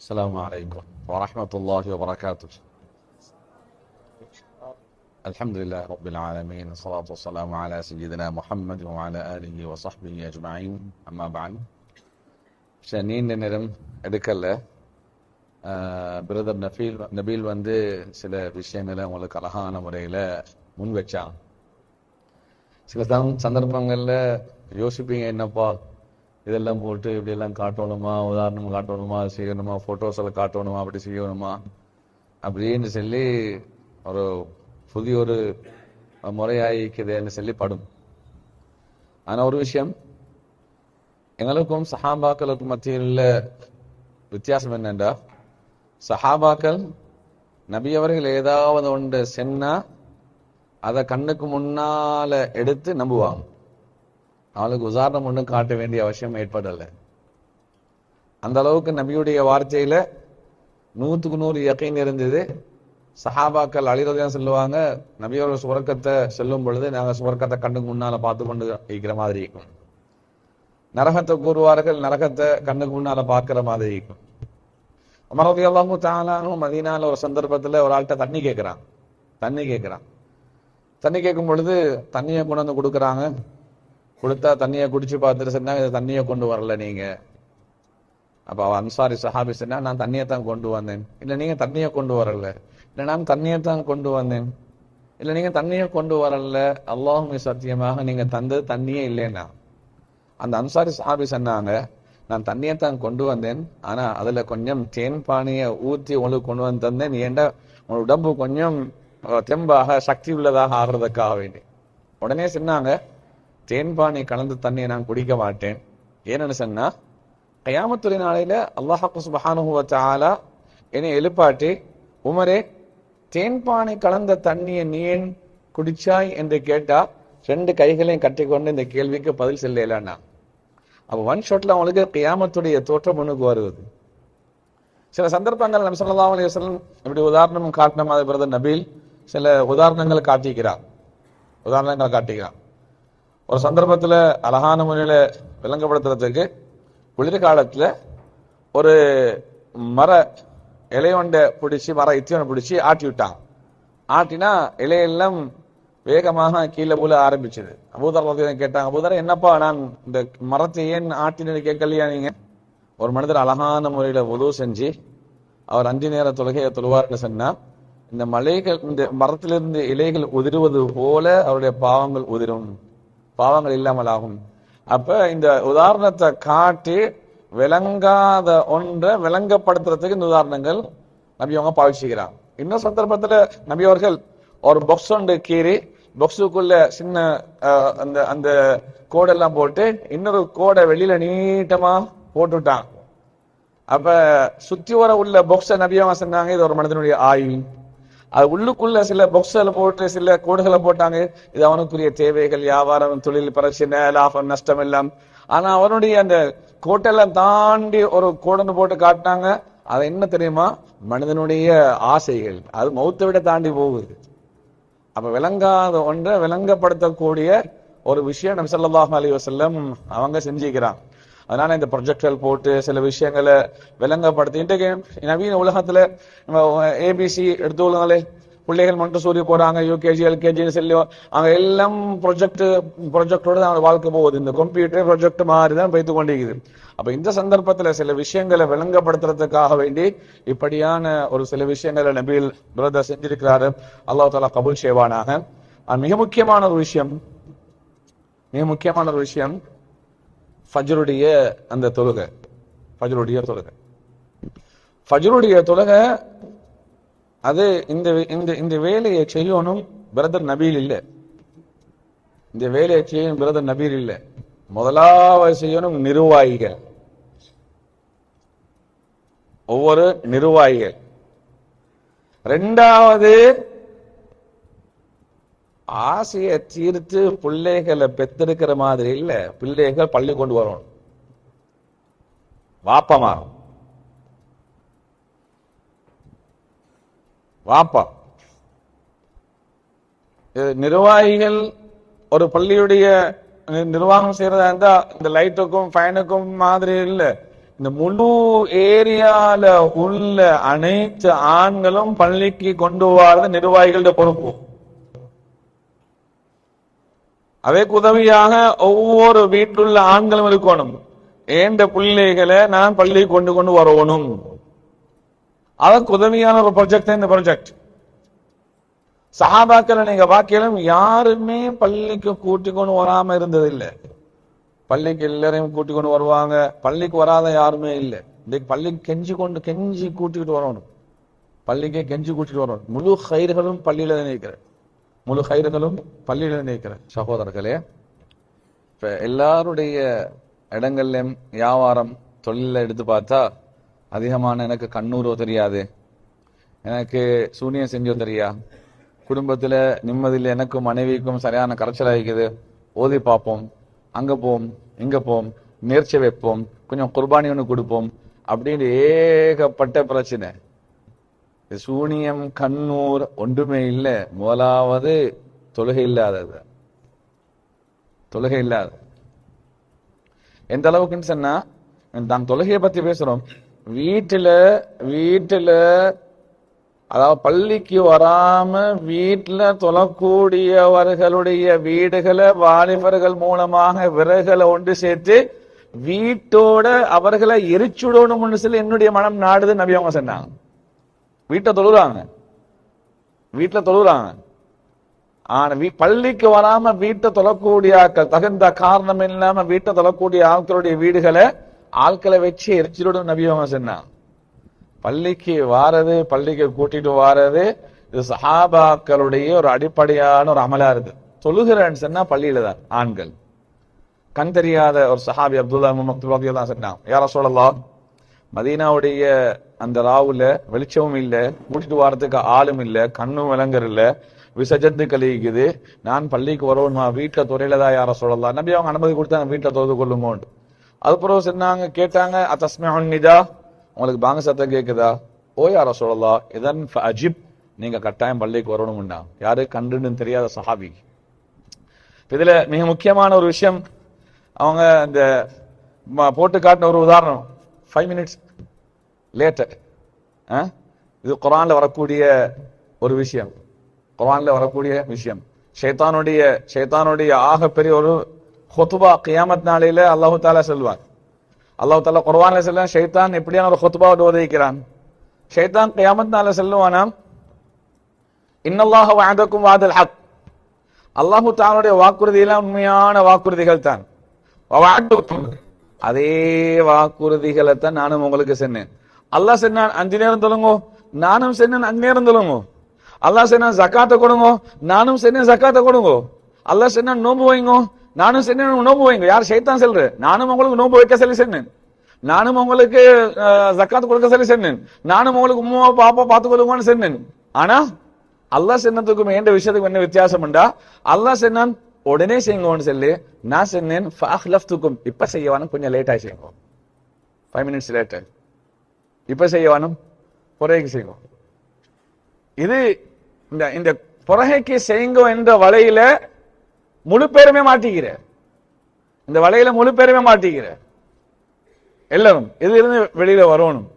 السلام عليكم ورحمة الله وبركاته الحمد لله رب العالمين الصلاة والسلام على سيدنا محمد وعلى آله وصحبه أجمعين أما بعد சரி, நீண்ட நேரம் எடுக்கல பிரதர் நபீல் நபீல் வந்து சில விஷயங்களை உங்களுக்கு அழகான முறையில் முன் வச்சான் சில சம் சந்தர்ப்பங்களில் யோசிப்பீங்க என்னப்பா இதெல்லாம் போட்டு இப்படியெல்லாம் காட்டணுமா உதாரணம் காட்டணுமா செய்யணுமா செய்யணுமா எல்லாம் காட்டணுமா அப்படி செய்யணுமா? அப்படின்னு சொல்லி ஒரு புதிய ஒரு முறையாயிக்குதுன்னு சொல்லி படும். ஆனால் ஒரு விஷயம் எங்களுக்கும் சஹாபாக்களுக்கும் மத்தியில் உள்ள வித்தியாசம் என்னண்டா சஹாபாக்கள் நபி அவர்கள் ஏதாவது ஒன்று சென்னா அதை கண்ணுக்கு முன்னால எடுத்து நம்புவாங்க. அவளுக்கு உதாரணம் ஒன்றும் காட்ட வேண்டிய அவசியம் ஏற்படலை. அந்த அளவுக்கு நபியுடைய வார்த்தையில நூற்றுக்கு நூறு இயக்கைன்னு இருந்தது. சஹாபாக்கள் அழிறதையும் சொல்லுவாங்க நபியோட சுவர்க்கத்தை செல்லும் பொழுது நாங்கள் சுவர்க்கத்தை கண்ணுக்கு முன்னால பார்த்து கொண்டு இருக்கிற மாதிரி இருக்கும். நரகத்தை கூறுவார்கள் நரகத்தை கண்ணுக்கு முன்னால பார்க்கிற மாதிரி இருக்கும். அமரதி அல்லாமும் தானானும் மதினால ஒரு சந்தர்ப்பத்துல ஒரு ஆள்கிட்ட தண்ணி கேட்கிறான் தண்ணி கேட்கிறான் தண்ணி கேட்கும் பொழுது தண்ணியை கொண்டு வந்து கொடுக்குறாங்க. கொடுத்தா தண்ணியை குடிச்சு பார்த்துட்டு சொன்னாங்க இந்த தண்ணியை கொண்டு வரல நீங்க. அப்போ அவ அன்சாரி சஹாபி சொன்னா நான் தண்ணியை தான் கொண்டு வந்தேன். இல்லை நீங்க தண்ணியை கொண்டு வரல. இல்லை நான் தண்ணியை தான் கொண்டு வந்தேன். இல்லை நீங்க தண்ணியை கொண்டு வரல. அல்லாஹுமே சத்தியமாக நீங்க தந்தது தண்ணியே இல்லைன்னா. அந்த அன்சாரி சஹாபி சொன்னாங்க நான் தண்ணியை தான் கொண்டு வந்தேன். ஆனா அதுல கொஞ்சம் தேன் பானியை ஊற்றி உங்களுக்கு கொண்டு வந்து தந்தேன். ஏண்டா உன் உடம்பு கொஞ்சம் தெம்பாக சக்தி உள்ளதாக ஆடுறதுக்காக வேண்டி. உடனே சொன்னாங்க தேன்பானை கலந்த தண்ணியை நான் குடிக்க மாட்டேன். ஏன்னு சொன்னா கயாமத்துறை நாளையில அல்லாஹாக்கு சுபஹானுஹு வ என்னை எழுப்பாட்டி உமரே தேன்பானை கலந்த தண்ணியை நீ ஏன் குடிச்சாய்? என்று கேட்டா ரெண்டு கைகளையும் கட்டிக்கொண்டு இந்த கேள்விக்கு பதில் சொல்லலான்னா அப்போ ஒன் ஷாட்ல அவங்களுக்கு கியாமத்துடைய தோற்றம் முன்னுக்கு வருவது. சில சந்தர்ப்பங்கள் நம்ம ஸல்லல்லாஹு அலி வஸல்லம் இப்படி உதாரணம் காட்டின மாதிரி பிரதர் நபீல் சில உதாரணங்களை காட்டிக்கிறார். உதாரணங்களை காட்டிக்கிறார். ஒரு சந்தர்ப்பத்தில் அழகான முறையில் விளங்கப்படுத்துறதுக்கு குளிர்காலத்தில் ஒரு மர இலையொண்டை பிடிச்சி மர இத்தியனை பிடிச்சி ஆட்டி விட்டான் ஆட்டினா இலையெல்லாம் வேகமாக கீழே போல ஆரம்பிச்சது. அபூதர் கேட்டாங்க அபூதர் என்னப்பா நான் இந்த மரத்தை ஏன் ஆட்டினு கேட்கலையா நீங்க? ஒரு மனிதர் அழகான முறையில் உதவு செஞ்சு அவர் அஞ்சு நேர தொழுகையை தொழுவார்னு சொன்னா இந்த மலைகள் இந்த மரத்திலிருந்து இலைகள் உதிருவது போல அவருடைய பாவங்கள் உதிரும். பாவங்கள் இல்லாமல் ஆகும். அப்ப இந்த உதாரணத்தை காட்டி விளங்காத ஒன்றை விளங்கப்படுத்துறதுக்கு இந்த உதாரணங்கள் நபி அவங்க பாவிச்சுக்கிறாங்க இன்னும் சந்தர்ப்பத்துல நபி அவர்கள் ஒரு பொக்ஸ் ஒன்று கீறி பொக்ஸுக்குள்ள சின்ன அந்த அந்த கோடெல்லாம் போட்டு இன்னொரு கோடை வெளியில நீட்டமா போட்டுட்டான் அப்ப சுத்தி வர உள்ள பொக்ஸ நபியவங்க சொன்னாங்க இது ஒரு மனிதனுடைய ஆய்வு அது உள்ளுக்குள்ள சில பாக்ஸ்ல போட்டு சில கோடுகளை போட்டாங்க. இது அவனுக்குரிய தேவைகள். வியாபாரம் தொழில் பிரச்சனை லாபம் நஷ்டம் எல்லாம். ஆனா அவனுடைய அந்த கோட்டெல்லாம் தாண்டி ஒரு கோடன்னு போட்டு காட்டினாங்க. அது என்ன தெரியுமா? மனிதனுடைய ஆசைகள். அது மௌத்தை விட தாண்டி போகுது. அப்ப விளங்காத ஒன்றை விளங்கப்படுத்தக்கூடிய ஒரு விஷயம் நம் ஸல்லல்லாஹு அலி வசல்லம் அவங்க செஞ்சுக்கிறான். அதனால இந்த ப்ரொஜெக்டர் போட்டு சில விஷயங்களை விளங்கப்படுத்தி இன்றைக்கு நவீன உலகத்துல ஏபிசி எடுத்துக்கொள்ளுங்களே பிள்ளைகள் மட்டும் சூரிய போறாங்க யூகேஜி எல்கேஜி சொல்லி அங்க எல்லாம் ப்ரொஜெக்ட் ப்ரொஜெக்டோட தான் வாழ்க்கை போகுது. இந்த கம்ப்யூட்டர் ப்ரொஜெக்ட் மாதிரி தான் வைத்து கொண்டிருக்குது. அப்ப இந்த சந்தர்ப்பத்துல சில விஷயங்களை விளங்கப்படுத்துறதுக்காக வேண்டி இப்படியான ஒரு சில விஷயங்களை நபீல் பிரதர் செஞ்சிருக்கிறாரு. அல்லா தாலா கபுல் செய்வானாக. மிக முக்கியமான ஒரு விஷயம். மிக முக்கியமான ஒரு விஷயம். ஃபஜ்ருடைய அந்த தொழுகை. ஃபஜ்ருடைய தொழுகை. ஃபஜ்ருடைய தொழுகை அது இந்த இந்த இந்த வேலையை செய்யணும் பிரதர் நபீல் இல்லை. இந்த வேலையை செய்யணும் பிரதர் நபீல் இல்லை. முதலாவது செய்யணும் நிர்வாகிகள். ஒவ்வொரு நிர்வாகிகள். ரெண்டாவது ஆசையை தீர்த்து பிள்ளைகளை பெத்தெடுக்கிற மாதிரி இல்ல. பிள்ளைகள் பள்ளி கொண்டு வரணும். வாப்பமா வாப்பா. நிர்வாகிகள் ஒரு பள்ளியுடைய நிர்வாகம் செய்யறதா இருந்தா இந்த லைட்டுக்கும் ஃபேனுக்கும் மாதிரி இல்ல. இந்த முழு ஏரியால உள்ள அனைத்து ஆண்களும் பள்ளிக்கு கொண்டு வரது நிர்வாகிகளோட பொறுப்பு. அதற்கு உதவியாக ஒவ்வொரு வீட்டுள்ள ஆண்களும் இருக்கணும். ஏண்ட பிள்ளைகளை நான் பள்ளி கொண்டு கொண்டு வரணும். அதற்கு உதவியான ஒரு ப்ராஜெக்ட் இந்த ப்ராஜெக்ட் சஹாபாக்களை நீங்க வாக்கியம் யாருமே பள்ளிக்கு கூட்டி கொண்டு வராம இருந்ததில்லை. பள்ளிக்கு எல்லாரையும் கூட்டி கொண்டு வருவாங்க. பள்ளிக்கு வராத யாருமே இல்லை. இன்னைக்கு பள்ளிக்கு கெஞ்சி கொண்டு கெஞ்சி கூட்டிக்கிட்டு வரணும். பள்ளிக்கே கெஞ்சி கூட்டிட்டு வரணும். முழு கயிறுகளும் பள்ளியில நினைக்கிறேன் முழு கயிறுகளும் பள்ளியில நினைக்கிறேன். சகோதரர்களே இப்ப எல்லாருடைய இடங்கள்லயும் வியாபாரம் தொழில எடுத்து பார்த்தா அதிகமான எனக்கு கண்ணூரோ தெரியாது. எனக்கு சூனியம் செஞ்சோ தெரியா? குடும்பத்துல நிம்மதியில் எனக்கும் மனைவிக்கும் சரியான கரைச்சல் ஆகிக்குது. ஓதி பார்ப்போம். அங்க போம் இங்க போம் நேர்ச்சி வைப்போம். கொஞ்சம் குர்பானி ஒன்று கொடுப்போம். அப்படின்னு ஏகப்பட்ட பிரச்சனை. சூனியம் கண்ணூர் ஒன்றுமே இல்லை. முதலாவது தொழுகை இல்லாதது. தொழுகை இல்லாத எந்த அளவுக்குன்னு சொன்னா நான் தொழுகையை பத்தி பேசுறோம். வீட்டுல வீட்டுல அதாவது பள்ளிக்கு வராம வீட்டுல தொழக்கூடியவர்களுடைய வீடுகளை வாலிபர்கள் மூலமாக விறகுகளை ஒன்று சேர்த்து வீட்டோட அவர்களை எரிச்சுடணும்னு சொல்லி என்னுடைய மனம் நாடுது நபி அவங்க சொன்னாங்க. வீட்டை தொழுறாங்க. வீட்டில் தொழுறாங்க. ஆனா வீ பள்ளிக்கு வராம வீட்டை தொழக்கூடிய ஆட்கள் தகுந்த காரணம் இல்லாம வீட்டை தொழக்கூடிய ஆட்களுடைய வீடுகளை ஆட்களை வச்சு எரிச்சிடும் நபியவங்க சொன்னாங்க பள்ளிக்கு வாரது பள்ளிக்கு கூட்டிட்டு வாரது இது சஹாபாக்களுடைய ஒரு அடிப்படையான ஒரு அமலா இருக்கு தொழுகிறேன்னு சொன்னா பள்ளியில தான் ஆண்கள். கண் தெரியாத ஒரு சஹாபி அப்துல்லா மக்துல்லாதி தான் சொன்னாங்க யார சொல்லலாம் மதீனாவுடைய அந்த ராவுல வெளிச்சமும் இல்ல கூட்டிட்டு வாரத்துக்கு ஆளும் இல்ல கண்ணும் விளங்கர் இல்ல விசஜத்து கழிக்குது நான் பள்ளிக்கு வரணுமா வீட்டுல துறையில தான் யார சொல்லலாம்? நம்பி அவங்க அனுமதி கொடுத்தாங்க வீட்டுல தொழுது கொள்ளுங்கோண்டு அதுக்கப்புறம் சொன்னாங்க கேட்டாங்க அத்தஸ்மிதா உங்களுக்கு பாங்க சத்தம் கேக்குதா? ஓ யார சொல்லலாம் இதன் அஜிப் நீங்க கட்டாயம் பள்ளிக்கு வரணும்னா. யாரு? கண்டுன்னு தெரியாத சஹாபி. இதுல மிக முக்கியமான ஒரு விஷயம் அவங்க இந்த ம- போட்டு காட்டின ஒரு உதாரணம். ஃபைவ் மினிட்ஸ் லேட்டு இது குரான்ல வரக்கூடிய ஒரு விஷயம். குரான்ல வரக்கூடிய விஷயம். ஷைத்தானுடைய ஷைத்தானுடைய ஆகப்பெரிய ஒரு ஹொத்துபா கியாமத் நாளையில அல்லாஹு தாலா செல்வார். அல்லாஹு தாலா குர்ஆன்ல செல்ல ஷைத்தான் எப்படியான ஒரு ஹொத்துபாவோடு உதவிக்கிறான்? ஷைத்தான் கியாமத் நாள சொல்லுவானாம் இன்னல்லாஹ வஅதக்கும் வாதல் ஹக். அல்லாஹு தாலுடைய வாக்குறுதியெல்லாம் உண்மையான வாக்குறுதிகள் தான். அதே வாக்குறுதிகளை தான் நானும் உங்களுக்கு சொன்னேன். அல்லாஹ் சொன்னான் அஞ்சு நேரம் தொழுங்கோ நானும் சொன்னேன் அஞ்சு நேரம் தொழுங்கோ அல்லாஹ் சொன்னான் ஜக்காத்தை கொடுங்கோ நானும் சொன்னேன் ஜக்காத்தை கொடுங்கோ அல்லாஹ் சொன்னான் நோம்பு வைங்கோ நானும் சொன்னேன் நோம்பு வைங்க யார் ஷைத்தான் செல்ற நானும் உங்களுக்கு நோம்பு வைக்க சொல்லி சொன்னேன் நானும் உங்களுக்கு ஜக்காத்து கொடுக்க சொல்லி சொன்னேன் நானும் உங்களுக்கு உம்மா பாப்பா பார்த்துக்கொள்ளுங்கன்னு சொன்னேன் ஆனா அல்லாஹ் சொன்னதுக்கும் எந்த விஷயத்துக்கும் என்ன வித்தியாசம் உண்டா அல்லாஹ் சென்னான் உடனே செய்யுங்கன்னு சொல்லி நான் சொன்னேன் ஃபாஹ்லஃப்துக்கும் இப்ப செய்யவானு கொஞ்சம் லேட்டா செய்யுங்க ஃபைவ் மினிட்ஸ் லேட்டர் இப்ப செய்யவானும் புறகைக்கு செய்யுங்க இது இந்த இந்த புறகைக்கு செய்யுங்க என்ற வலையில முழு பேருமே மாட்டிக்கிற. இந்த வலையில முழு பேருமே மாட்டிக்கிற. எல்லாரும் இதுல இருந்து வெளியில வரணும்?